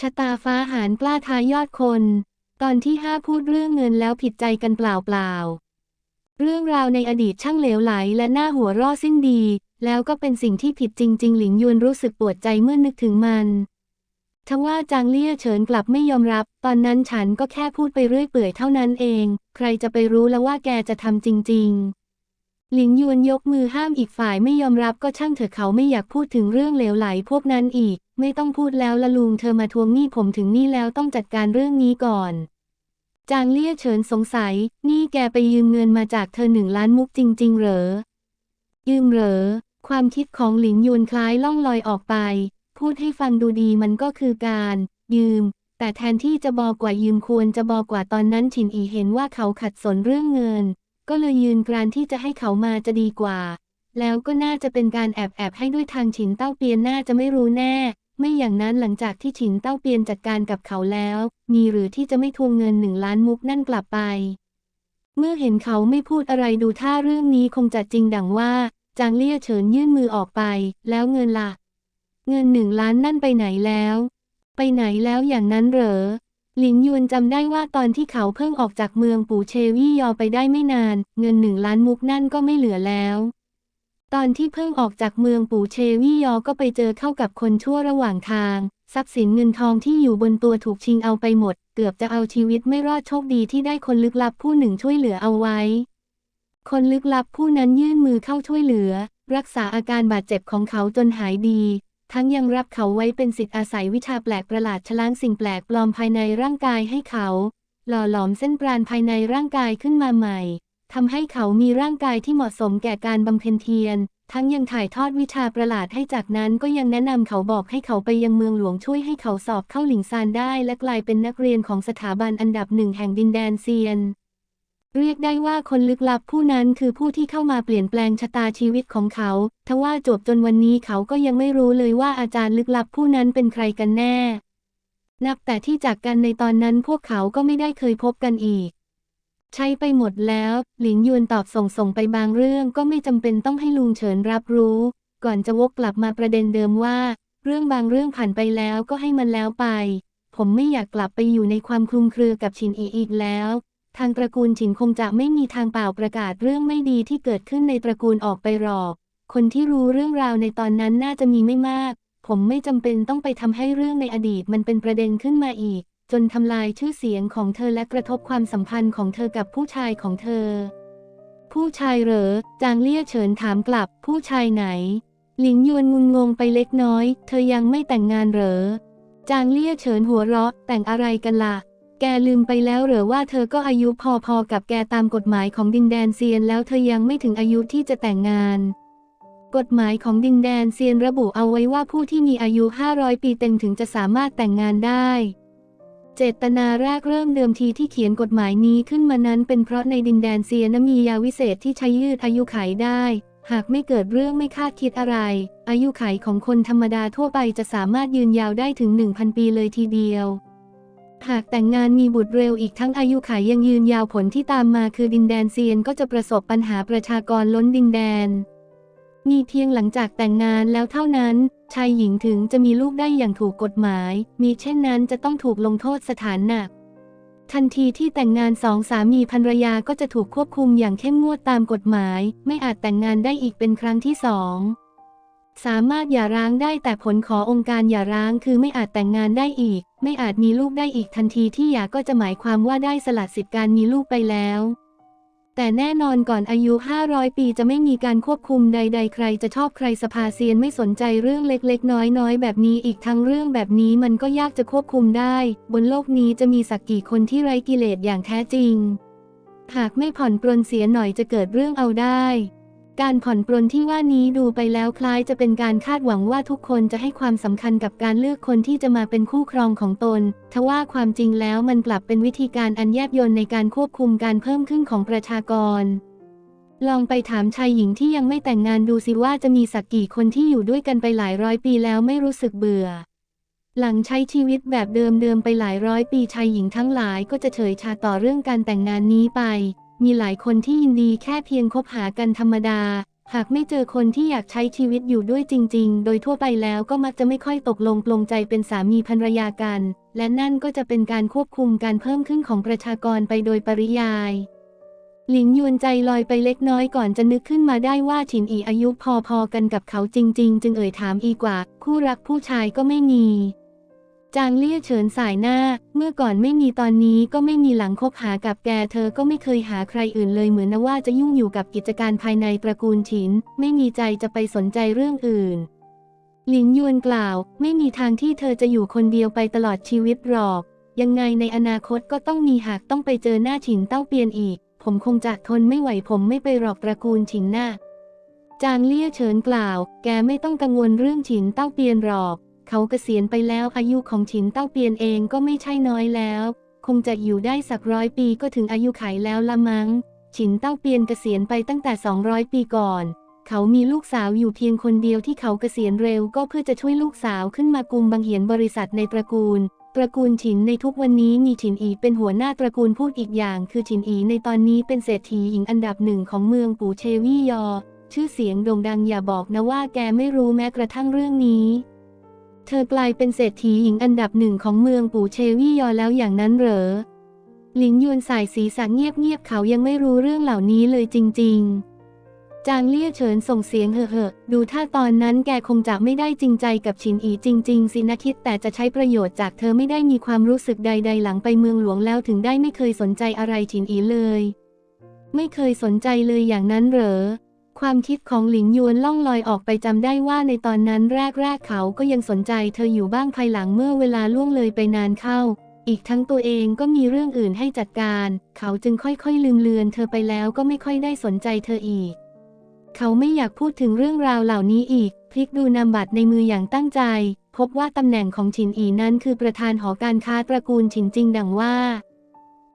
ชะตาฟ้าหารกล้าทายยอดคน ตอนที่ห้าพูดเรื่องเงินแล้วผิดใจกันเปล่าๆเรื่องราวในอดีตช่างเหลวไหลและหน้าหัวร่อสิ้นดี แล้วก็เป็นสิ่งที่ผิดจริง ๆ หลิงยวนรู้สึกปวดใจเมื่อนึกถึงมันทว่าจางเลี่ยเฉินกลับไม่ยอมรับ ตอนนั้นฉันก็แค่พูดไปเรื่อยเปื่อยเท่านั้นเอง ใครจะไปรู้แล้วว่าแกจะทำจริง ๆ หลิงยวนยกมือห้ามอีกฝ่ายไม่ยอมรับก็ช่างเถอะเขาไม่อยากพูดถึงเรื่องเหลวไหลพวกนั้นอีก ไม่ต้องพูดแล้วละลุงเธอมาทวงหนี้ผมถึงนี่แล้วต้องจัดการเรื่องนี้ก่อน จางเลี่ยเฉินสงสัย นี่แกไปยืมเงินมาจากเธอหนึ่งล้านมุกจริง ๆ เหรอ ยืมเหรอ ความคิดของหลิงยวนคล้ายล่องลอยออกไป พูดให้ฟังดูดีมันก็คือการ ยืม แต่แทนที่จะบอกกว่ายืมควรจะบอกกว่าตอนนั้นฉินอีเห็นว่าเขาขัดสนเรื่องเงิน ก็เลยยืนกรานที่จะให้เขามาจะดีกว่า แล้วก็น่าจะเป็นการแอบแอบให้ด้วยทางฉินเต้าเปียนน่าจะไม่รู้แน่ ไม่อย่างนั้นหลังจากที่ฉินเต้าเปียนจัดการกับเขาแล้ว มีหรือที่จะไม่ทวงเงินหนึ่งล้านมุกนั่นกลับไป เมื่อเห็นเขาไม่พูดอะไรดูท่าเรื่องนี้คงจะจริงดังว่า จางเลี่ยเฉินยื่นมือออกไป แล้วเงินล่ะ เงินหนึ่งล้านนั่นไปไหนแล้ว ไปไหนแล้วอย่างนั้นเหรอ หลินยวนจำได้ว่าตอนที่เขาเพิ่งออกจากเมืองปู่เชวี่ยอไปได้ไม่นาน เงินหนึ่งล้านมุกนั่นก็ไม่เหลือแล้ว ตอนที่เพิ่งออกจากเมืองปู่เชวี่ยอก็ไปเจอเข้ากับคนชั่วระหว่างทาง ทรัพย์สินเงินทองที่อยู่บนตัวถูกชิงเอาไปหมด เกือบจะเอาชีวิตไม่รอดโชคดีที่ได้คนลึกลับผู้หนึ่งช่วยเหลือเอาไว้ คนลึกลับผู้นั้นยื่นมือเข้าช่วยเหลือ รักษาอาการบาดเจ็บของเขาจนหายดี ทั้งยังรับเขาไว้เป็นสิทธิ์อาศัยวิชาแปลกประหลาดชล้างสิ่งแปลกปลอมภายในร่างกายให้เขา หล่อหลอมเส้นปราณภายในร่างกายขึ้นมาใหม่ ทำให้เขามีร่างกายที่เหมาะสมแก่การบำเพ็ญเพียร ทั้งยังถ่ายทอดวิชาประหลาดให้จากนั้นก็ยังแนะนำเขาบอกให้เขาไปยังเมืองหลวงช่วยให้เขาสอบเข้าหลิงซานได้ และกลายเป็นนักเรียนของสถาบันอันดับหนึ่งแห่งดินแดนเซียน เรียกได้ว่าคนลึกลับผู้นั้นคือผู้ที่เข้ามาเปลี่ยนแปลงชะตาชีวิตของเขา ทว่าจบจนวันนี้เขาก็ยังไม่รู้เลยว่าอาจารย์ลึกลับผู้นั้นเป็นใครกันแน่ นับแต่ที่จากกันในตอนนั้นพวกเขาก็ไม่ได้เคยพบกันอีก ใช้ไปหมดแล้ว หลินยวนตอบส่งส่งไปบางเรื่องก็ไม่จำเป็นต้องให้ลุงเฉินรับรู้ ก่อนจะวกกลับมาประเด็นเดิมว่า เรื่องบางเรื่องผ่านไปแล้วก็ให้มันแล้วไป ผมไม่อยากกลับไปอยู่ในความคลุมเครือกับชินอีอีกแล้ว ทางตระกูลฉินคงจะไม่มีทางเปล่าประกาศเรื่องไม่ดีที่เกิดขึ้นในตระกูลออกไปหรอก คนที่รู้เรื่องราวในตอนนั้นน่าจะมีไม่มาก ผมไม่จำเป็นต้องไปทำให้เรื่องในอดีตมันเป็นประเด็นขึ้นมาอีก จนทำลายชื่อเสียงของเธอและกระทบความสัมพันธ์ของเธอกับผู้ชายของเธอ ผู้ชายเหรอ จางเลี่ยเฉินถามกลับ ผู้ชายไหน หลิงยวนงุนงงไปเล็กน้อย เธอยังไม่แต่งงานเหรอ จางเลี่ยเฉินหัวเราะ แต่งอะไรกันล่ะ แกลืมไปแล้วเหรอว่าเธอก็อายุพอๆกับแกตามกฎหมายของดินแดนเซียนแล้วเธอยังไม่ถึงอายุที่จะแต่งงานกฎหมายของดินแดนเซียนระบุเอาไว้ว่าผู้ที่มีอายุ 500 ปีเต็มถึงจะสามารถแต่งงานได้ เจตนาแรกเริ่มเดิมทีที่เขียนกฎหมายนี้ขึ้นมานั้นเป็นเพราะในดินแดนเซียนมียาวิเศษที่ใช้ยืดอายุขัยได้ หากไม่เกิดเรื่องไม่คาดคิดอะไร อายุขัยของคนธรรมดาทั่วไปจะสามารถยืนยาวได้ถึง 1,000 ปีเลยทีเดียว หากแต่งงานมีบุตรเร็วอีกทั้งอายุขัยยังยืนยาวผลที่ตามมาคือดินแดนเซียนก็จะประสบปัญหาประชากรล้นดินแดน มีเพียงหลังจากแต่งงานแล้วเท่านั้น ชายหญิงถึงจะมีลูกได้อย่างถูกกฎหมาย มีเช่นนั้นจะต้องถูกลงโทษสถานหนัก ทันทีที่แต่งงานสองสามีภรรยาก็จะถูกควบคุมอย่างเข้มงวดตามกฎหมาย ไม่อาจแต่งงานได้อีกเป็นครั้งที่สองสามารถหย่าร้างได้แต่ผลขอองค์การหย่าร้างคือไม่อาจแต่งงานได้อีก ไม่อาจมีลูกได้อีกทันทีที่หย่าก็จะหมายความว่าได้สละสิทธิการมีลูกไปแล้ว แต่แน่นอนก่อนอายุ 500 ปีจะไม่มีการควบคุมใด ๆ ใครจะชอบใครสภาเซียนไม่สนใจเรื่องเล็ก ๆ น้อย ๆ แบบนี้อีกทั้งเรื่องแบบนี้มันก็ยากจะควบคุมได้ บนโลกนี้จะมีสักกี่คนที่ไร้กิเลสอย่างแท้จริง หากไม่ผ่อนปรนเสียหน่อยจะเกิดเรื่องเอาได้ การผ่อนปรนที่ว่านี้ดูไปแล้วคล้ายจะเป็นการคาดหวังว่าทุกคนจะให้ความสำคัญกับการเลือกคนที่จะมาเป็นคู่ครองของตน ทว่าความจริงแล้วมันกลับเป็นวิธีการอันแยบยลในการควบคุมการเพิ่มขึ้นของประชากร ลองไปถามชายหญิงที่ยังไม่แต่งงานดูสิว่าจะมีสักกี่คนที่อยู่ด้วยกันไปหลายร้อยปีแล้วไม่รู้สึกเบื่อ หลังใช้ชีวิตแบบเดิมๆไปหลายร้อยปีชายหญิงทั้งหลายก็จะเฉยชาต่อเรื่องการแต่งงานนี้ไป มีหลายคนที่ยินดีแค่เพียงคบหากันธรรมดา หากไม่เจอคนที่อยากใช้ชีวิตอยู่ด้วยจริง ๆ โดยทั่วไปแล้วก็มักจะไม่ค่อยตกลงปลงใจเป็นสามีภรรยากัน และนั่นก็จะเป็นการควบคุมการเพิ่มขึ้นของประชากรไปโดยปริยายหลินยวนใจลอยไปเล็กน้อยก่อนจะนึกขึ้นมาได้ว่าฉินอีอายุพอๆกันกับเขาจริง ๆ จึงเอ่ยถามอีกว่า คู่รักผู้ชายก็ไม่มี จางเลี่ยเฉินสายหน้า เมื่อก่อนไม่มีตอนนี้ก็ไม่มีหลังคบหากับแก เธอก็ไม่เคยหาใครอื่นเลยเหมือนนะว่าจะยุ่งอยู่กับกิจการภายในตระกูลฉิน ไม่มีใจจะไปสนใจเรื่องอื่น หลินยวนกล่าว ไม่มีทางที่เธอจะอยู่คนเดียวไปตลอดชีวิตหรอก ยังไงในอนาคตก็ต้องมีหากต้องไปเจอหน้าฉินเต้าเปียนอีก ผมคงจะทนไม่ไหวผมไม่ไปหรอกตระกูลฉินน่ะจางเลี่ยเฉินกล่าว แกไม่ต้องกังวลเรื่องฉินเต้าเปียนหรอก เขาเกษียณไปแล้วอายุของฉินเต้าเปียนเองก็ไม่ใช่น้อยแล้ว คงจะอยู่ได้สักร้อยปีก็ถึงอายุไขแล้วละมัง้ง ฉินเต้าเปียนเกษียณไปตั้งแต่ 200 ปีก่อน เขามีลูกสาวอยู่เพียงคนเดียวที่เขาเกษียณเร็วก็เพื่อจะช่วยลูกสาวขึ้นมากุมบังเหียนบริษัทในตระกูล ตระกูลฉินในทุกวันนี้มีฉินอีเป็นหัวหน้าตระกูลพูดอีกอย่าง คือฉินอีในตอนนี้เป็นเศรษฐีหญิงอันดับหนึ่งของเมืองปูเชวี่ยอ ชื่อเสียงโด่งดังอย่าบอกนะว่าแกไม่รู้แม้กระทั่งเรื่องนี้ เธอกลายเป็นเศรษฐีหญิงอันดับหนึ่งของเมืองปู่เชวี่ยอแล้วอย่างนั้นเหรอ หลินยวนสายสีสันเงียบๆเขายังไม่รู้เรื่องเหล่านี้เลยจริง ๆ จางเลี่ยเฉินส่งเสียงเห่อะๆดูถ้าตอนนั้นแกคงจะไม่ได้จริงใจกับฉินอีจริง ๆ สินะคิดแต่จะใช้ประโยชน์จากเธอไม่ได้มีความรู้สึกใด ๆ หลังไปเมืองหลวงแล้วถึงได้ไม่เคยสนใจอะไรฉินอีเลย ไม่เคยสนใจเลยอย่างนั้นเหรอ ความคิดของหลิงยวนล่องลอยออกไปจำได้ว่าในตอนนั้นแรกๆเขาก็ยังสนใจเธออยู่บ้างภายหลังเมื่อเวลาล่วงเลยไปนานเข้า อีกทั้งตัวเองก็มีเรื่องอื่นให้จัดการ เขาจึงค่อยๆลืมเลือนเธอไปแล้วก็ไม่ค่อยได้สนใจเธออีก เขาไม่อยากพูดถึงเรื่องราวเหล่านี้อีก พลิกดูนามบัตรในมืออย่างตั้งใจ พบว่าตำแหน่งของฉินอีนั้นคือประธานหอการค้าตระกูลฉินจริงดังว่า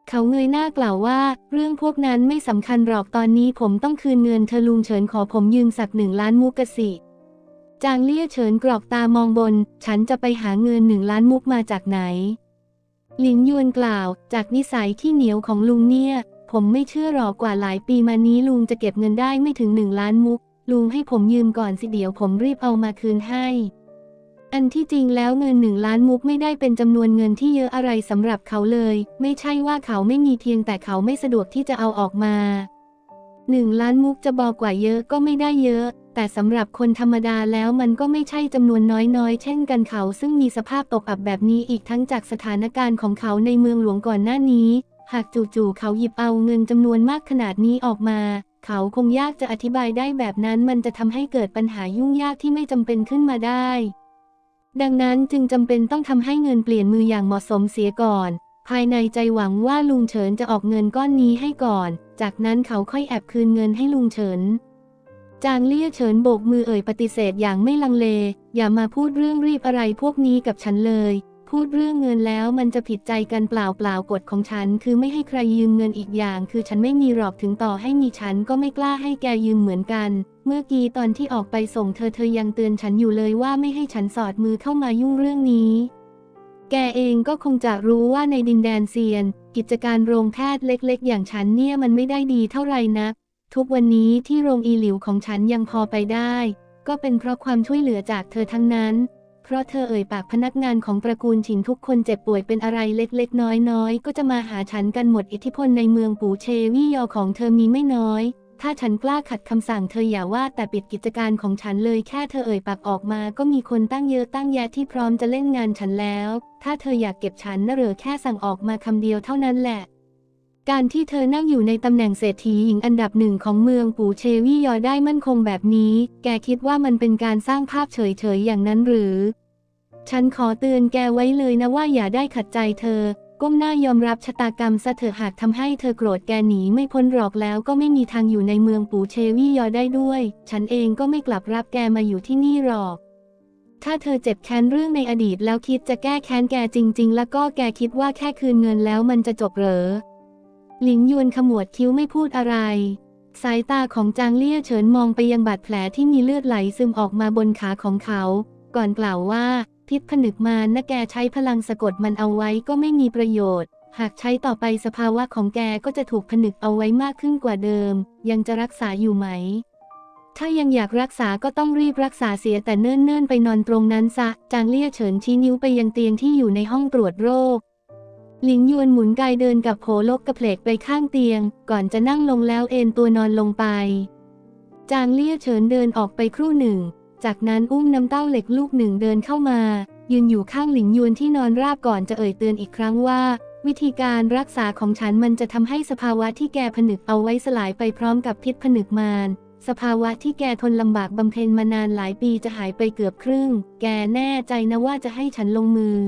เขาเงยหน้ากล่าวว่า เรื่องพวกนั้นไม่สำคัญหรอกตอนนี้ผมต้องคืนเงินเธอลุงเฉินขอผมยืมสักหนึ่งล้านมุกกะสิ จางเลี่ยเฉินกรอกตามองบน ฉันจะไปหาเงินหนึ่งล้านมุกมาจากไหน หลินยวนกล่าว จากนิสัยที่เหนียวของลุงเนี่ย ผมไม่เชื่อหรอกกว่าหลายปีมานี้ลุงจะเก็บเงินได้ไม่ถึงหนึ่งล้านมุก ลุงให้ผมยืมก่อนสิเดี๋ยวผมรีบเอามาคืนให้ อันที่จริงแล้วเงินหนึ่งล้านมุกไม่ได้เป็นจำนวนเงินที่เยอะอะไรสำหรับเขาเลย ไม่ใช่ว่าเขาไม่มีเพียงแต่เขาไม่สะดวกที่จะเอาออกมาหนึ่งล้านมุกจะบอกกว่าเยอะก็ไม่ได้เยอะ แต่สำหรับคนธรรมดาแล้วมันก็ไม่ใช่จำนวนน้อยๆ เช่นกันเขาซึ่งมีสภาพตกอับแบบนี้อีกทั้งจากสถานการณ์ของเขาในเมืองหลวงก่อนหน้านี้ หากจู่ๆเขาหยิบเอาเงินจำนวนมากขนาดนี้ออกมา เขาคงยากจะอธิบายได้แบบนั้นมันจะทำให้เกิดปัญหายุ่งยากที่ไม่จำเป็นขึ้นมาได้ ดังนั้นจึงจำเป็นต้องทำให้เงินเปลี่ยนมืออย่างเหมาะสมเสียก่อน ภายในใจหวังว่าลุงเฉินจะออกเงินก้อนนี้ให้ก่อน จากนั้นเขาค่อยแอบคืนเงินให้ลุงเฉินจางเลี่ยเฉินโบกมือเอ่ยปฏิเสธอย่างไม่ลังเล อย่ามาพูดเรื่องรีบอะไรพวกนี้กับฉันเลย พูดเรื่องเงินแล้วมันจะผิดใจกันเปล่าเปล่ากฎของฉัน คือไม่ให้ใครยืมเงินอีกอย่าง คือฉันไม่มีหรอกถึงต่อให้มีฉันก็ไม่กล้าให้แกยืมเหมือนกัน เมื่อกี้ตอนที่ออกไปส่งเธอเธอยังเตือนฉันอยู่เลยว่าไม่ให้ฉันสอดมือเข้ามายุ่งเรื่องนี้ แกเองก็คงจะรู้ว่าในดินแดนเซียน กิจการโรงแพทย์เล็กๆ อย่างฉันเนี่ยมันไม่ได้ดีเท่าไหร่นัก ทุกวันนี้ที่โรงอีหลิวของฉันยังพอไปได้ ก็เป็นเพราะความช่วยเหลือจากเธอทั้งนั้น เพราะเธอเอ่ยปากพนักงานของตระกูลฉินทุกคนเจ็บป่วยเป็นอะไรเล็กๆ น้อยๆ ก็จะมาหาฉันกันหมดอิทธิพลในเมืองปูเชวี่ยอของเธอมีไม่น้อย ถ้าฉันกล้าขัดคำสั่งเธออย่าว่าแต่ปิดกิจการของฉันเลยแค่เธอเอ่ยปากออกมา ก็มีคนตั้งเยอะตั้งแยะที่พร้อมจะเล่นงานฉันแล้ว ถ้าเธออยากเก็บฉันนะเหรอแค่สั่งออกมาคำเดียวเท่านั้นแหละ การที่เธอนั่งอยู่ในตำแหน่งเศรษฐีหญิงอันดับหนึ่งของเมืองปูเชวียอได้มั่นคงแบบนี้ แกคิดว่ามันเป็นการสร้างภาพเฉยๆอย่างนั้นหรือ ฉันขอเตือนแกไว้เลยนะว่าอย่าได้ขัดใจเธอ ก้มหน้ายอมรับชะตากรรมซะเถอะหากทำให้เธอโกรธแกหนีไม่พ้นหรอกแล้วก็ไม่มีทางอยู่ในเมืองปูเชวียอได้ด้วย ฉันเองก็ไม่กลับรับแกมาอยู่ที่นี่หรอกถ้าเธอเจ็บแค้นเรื่องในอดีตแล้วคิดจะแก้แค้นแกจริง ๆ แล้วก็แกคิดว่าแค่คืนเงินแล้วมันจะจบเหรอ หลิงยวนขมวดคิ้วไม่พูดอะไร สายตาของจางเลี่ยเฉินมองไปยังบาดแผลที่มีเลือดไหลซึมออกมาบนขาของเขา ก่อนกล่าวว่าพิษผนึกมานะแกใช้พลังสะกดมันเอาไว้ก็ไม่มีประโยชน์ หากใช้ต่อไปสภาวะของแกก็จะถูกผนึกเอาไว้มากขึ้นกว่าเดิม ยังจะรักษาอยู่ไหม ถ้ายังอยากรักษาก็ต้องรีบรักษาเสียแต่เนิ่นๆ ไปนอนตรงนั้นซะ จางเลี่ยเฉินชี้นิ้วไปยังเตียงที่อยู่ในห้องตรวจโรค หลิงยวนหมุนกายเดินกับโผลกกระเพลกไปข้างเตียง ก่อนจะนั่งลงแล้วเอนตัวนอนลงไป จางเลี่ยเฉินเดินออกไปครู่หนึ่ง จากนั้นอุ้มน้ำเต้าเหล็กลูกหนึ่งเดินเข้ามา ยืนอยู่ข้างหลิงยวนที่นอนราบก่อนจะเอ่ยเตือนอีกครั้งว่า วิธีการรักษาของฉันมันจะทำให้สภาวะที่แกผนึกเอาไว้สลายไปพร้อมกับพิษผนึกมารสภาวะที่แกทนลำบากบำเพ็ญมานานหลายปีจะหายไปเกือบครึ่ง แกแน่ใจนะว่าจะให้ฉันลงมือ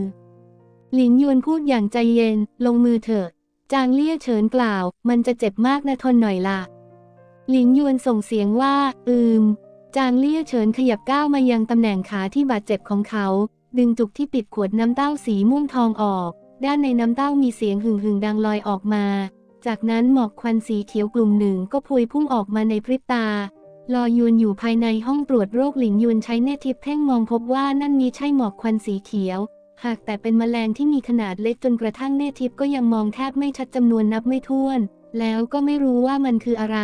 หลินยวนพูดอย่างใจเย็น ลงมือเถอะ จางเลี่ยเฉินกล่าว มันจะเจ็บมากนะทนหน่อยล่ะ หลินยวนส่งเสียงว่า อืม จางเลี่ยเฉินขยับก้าวมายังตำแหน่งขาที่บาดเจ็บของเขา ดึงจุกที่ปิดขวดน้ำเต้าสีม่วงทองออก ด้านในน้ำเต้ามีเสียงหึ่งหึงดังลอยออกมา จากนั้นหมอกควันสีเขียวกลุ่มหนึ่งก็พวยพุ่งออกมาในพริบตาลอยยืนอยู่ภายในห้องตรวจโรคหลิงยุนใช้เนตรทิพเพ่งมองพบว่านั่นมีใช่หมอกควันสีเขียว หากแต่เป็นแมลงที่มีขนาดเล็กจนกระทั่งเนทิพย์ก็ยังมองแทบไม่ชัดจำนวนนับไม่ถ้วน แล้วก็ไม่รู้ว่ามันคืออะไร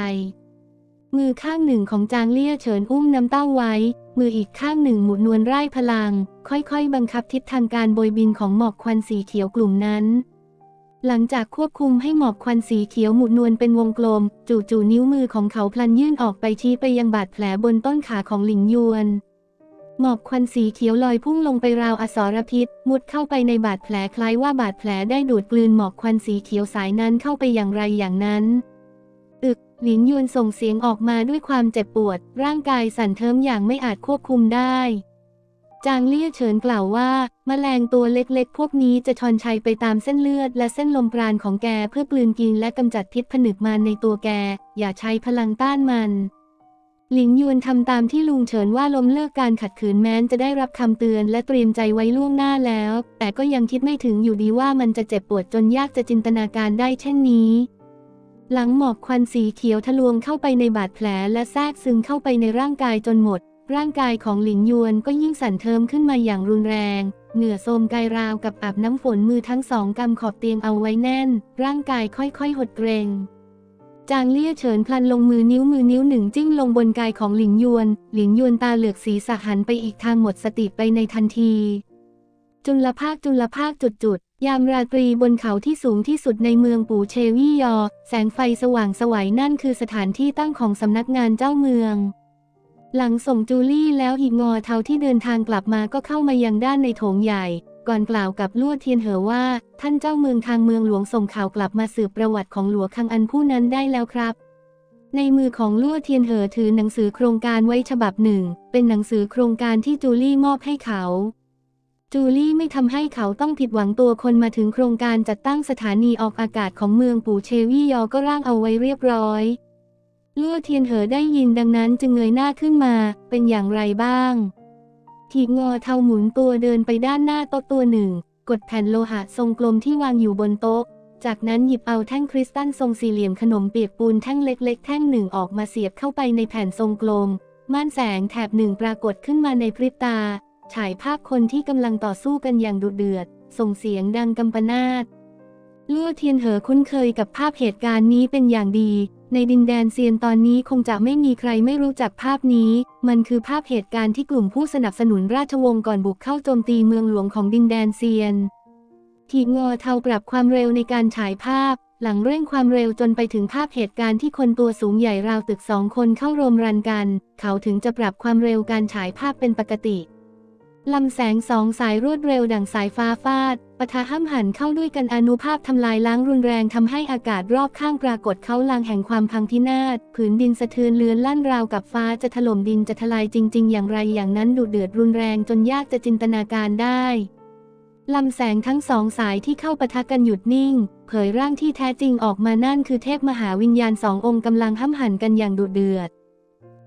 มือข้างหนึ่งของจางเลี่ยเฉินอุ้มน้ำเต้าไว้ มืออีกข้างหนึ่งหมุนนวลไร่พลัง ค่อยๆ บังคับทิศทางการโบยบินของหมอกควันสีเขียวกลุ่มนั้นหลังจากควบคุมให้หมอกควันสีเขียวหมุนนวลเป็นวงกลม จู่ๆนิ้วมือของเขาพลันยื่นออกไปชี้ไปยังบาดแผลบนต้นขาของหลิงยวน หมอกควันสีเขียวลอยพุ่งลงไปราวอสรพิษ มุดเข้าไปในบาดแผลคล้ายว่าบาดแผลได้ดูดกลืนหมอกควันสีเขียวสายนั้นเข้าไปอย่างไรอย่างนั้น อึก หลินยวนส่งเสียงออกมาด้วยความเจ็บปวด ร่างกายสั่นเทิมอย่างไม่อาจควบคุมได้ จางเลี่ยเฉินกล่าวว่า แมลงตัวเล็กๆ พวกนี้จะชอนชัยไปตามเส้นเลือด และเส้นลมปราณของแกเพื่อกลืนกินและกำจัดพิษผนึกมารในตัวแก อย่าใช้พลังต้านมัน หลินยวนทำตามที่ลุงเฉินว่าล้มเลิกการขัดขืนแม้นจะได้รับคำเตือนและเตรียมใจไว้ล่วงหน้าแล้ว แต่ก็ยังคิดไม่ถึงอยู่ดีว่ามันจะเจ็บปวดจนยากจะจินตนาการได้เช่นนี้ หลังหมอกควันสีเขียวทะลวงเข้าไปในบาดแผลและแทรกซึมเข้าไปในร่างกายจนหมด ร่างกายของหลินยวนก็ยิ่งสั่นเทิมขึ้นมาอย่างรุนแรง เหงื่อโทมกายราวกับอาบน้ำฝนมือทั้งสองกำขอบเตียงเอาไว้แน่น ร่างกายค่อยๆ หดเกร็ง จางเลี่ยเฉินพลันลงมือนิ้วมือนิ้วหนึ่งจิ้งลงบนกายของหลิงยวน หลิงยวนตาเหลือกสีสะหันไปอีกทางหมดสติไปในทันที จุลภาคจุลภาคจุดจุดๆยามราตรีบนเขาที่สูงที่สุดในเมืองปู่เชวี่ยอ แสงไฟสว่างสวัยนั่นคือสถานที่ตั้งของสำนักงานเจ้าเมือง หลังส่งจูลี่แล้วอีกงอเทาที่เดินทางกลับมาก็เข้ามายังด้านในโถงใหญ่ ก่อนกล่าวกับลวดเทียนเหอว่า ท่านเจ้าเมืองทางเมืองหลวงส่งข่าวกลับมาสืบประวัติของหลวงคังอันผู้นั้นได้แล้วครับ ในมือของลวดเทียนเหอถือหนังสือโครงการไว้ฉบับหนึ่ง เป็นหนังสือโครงการที่จูลี่มอบให้เขา จูลี่ไม่ทำให้เขาต้องผิดหวังตัวคนมาถึงโครงการจัดตั้งสถานีออกอากาศของเมืองปู่เชวี่ยอก็ร่างเอาไว้เรียบร้อยลั่เทียนเหอได้ยินดังนั้นจึงเงยหน้าขึ้นมา เป็นอย่างไรบ้าง ถีบงอเทาหมุนตัวเดินไปด้านหน้าโต๊ะตัวหนึ่ง กดแผ่นโลหะทรงกลมที่วางอยู่บนโต๊ะ จากนั้นหยิบเอาแท่งคริสตัลทรงสี่เหลี่ยมขนมเปียกปูนแท่งเล็ก ๆ แท่งหนึ่งออกมาเสียบเข้าไปในแผ่นทรงกลม ม่านแสงแถบหนึ่งปรากฏขึ้นมาในพริบตา ฉายภาพคนที่กำลังต่อสู้กันอย่างดุเดือด ส่งเสียงดังกำปนาตลั่วเทียนเหอคุ้นเคยกับภาพเหตุการณ์นี้เป็นอย่างดี ในดินแดนเซียนตอนนี้คงจะไม่มีใครไม่รู้จักภาพนี้ มันคือภาพเหตุการณ์ที่กลุ่มผู้สนับสนุนราชวงศ์ก่อนบุกเข้าโจมตีเมืองหลวงของดินแดนเซียนถีงอเทาปรับความเร็วในการฉายภาพ หลังเร่งความเร็วจนไปถึงภาพเหตุการณ์ที่คนตัวสูงใหญ่ราวตึกสองคนเข้ารวมรันกัน เขาถึงจะปรับความเร็วการฉายภาพเป็นปกติ ลำแสงสองสายรวดเร็วดั่งสายฟ้าฟาดปะทะห้ำหันเข้าด้วยกันอนุภาพทำลายล้างรุนแรงทำให้อากาศรอบข้างปรากฏเขาลางแห่งความพังพินาศผืนดินสะเทือนเลือนลั่นราวกับฟ้าจะถล่มดินจะทลายจริง ๆ อย่างไรอย่างนั้นดุเดือดรุนแรงจนยากจะจินตนาการได้ลำแสงทั้งสองสายที่เข้าปะทะกันหยุดนิ่ง เผยร่างที่แท้จริงออกมานั่นคือเทพมหาวิญญาณสององค์กำลังห้ำหันกันอย่างดุเดือด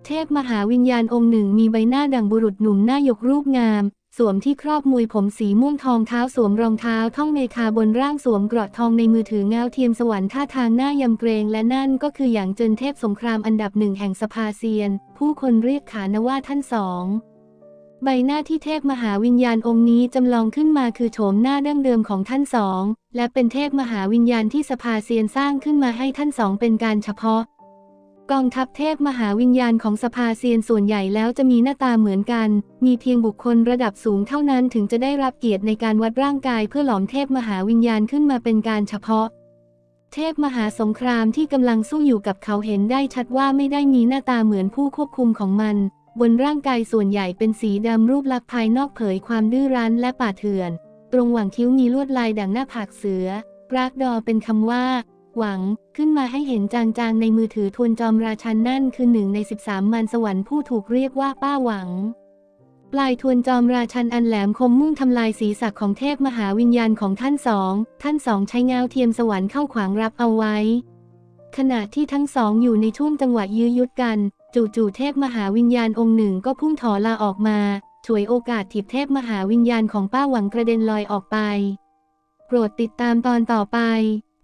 เทพมหาวิญญาณองค์หนึ่งมีใบหน้าดังบุรุษหนุ่มหน้ายกรูปงาม สวมที่ครอบมวยผมสีม่วงทองเท้าสวมรองเท้าท่องเมคาบนร่างสวมเกราะทองในมือถือเงาเทียมสวรรค์ท่าทางหน้ายำเกรงและนั่นก็คืออย่างเจินเทพสงครามอันดับหนึ่งแห่งสภาเซียน ผู้คนเรียกขานว่าท่านสองใบหน้าที่เทพมหาวิญญาณองค์นี้จำลองขึ้นมาคือโฉมหน้าดั้งเดิมของท่านสอง และเป็นเทพมหาวิญญาณที่สภาเซียนสร้างขึ้นมาให้ท่านสองเป็นการเฉพาะ กองทัพเทพมหาวิญญาณของสภาเซียนส่วนใหญ่แล้วจะมีหน้าตาเหมือนกัน มีเพียงบุคคลระดับสูงเท่านั้นถึงจะได้รับเกียรติในการวัดร่างกายเพื่อหลอมเทพมหาวิญญาณขึ้นมาเป็นการเฉพาะ เทพมหาสงครามที่กำลังสู้อยู่กับเขาเห็นได้ชัดว่าไม่ได้มีหน้าตาเหมือนผู้ควบคุมของมัน บนร่างกายส่วนใหญ่เป็นสีดำรูปลักษณ์ภายนอกเผยความดื้อรั้นและป่าเถื่อน ตรงหว่างคิ้วมีลวดลายดังหน้าผากเสือรากดอเป็นคำว่า หวัง ขึ้นมาให้เห็นจางๆในมือถือทวนจอมราชันนั่นคือหนึ่งใน 13มันสวรรค์ผู้ถูกเรียกว่าป้าหวัง ปลายทวนจอมราชันอันแหลมคมมุ่งทำลายศีรษะของเทพมหาวิญญาณของท่านสอง ท่านสองใช้เงาเทียมสวรรค์เข้าขวางรับเอาไว้ ขณะที่ทั้งสองอยู่ในช่วงจังหวะยื้อยุดกัน จู่ๆเทพมหาวิญญาณองค์หนึ่งก็พุ่งถอลาออกมาฉวยโอกาสถีบเทพมหาวิญญาณของป้าหวังกระเด็นลอยออกไป โปรดติดตามตอนต่อไป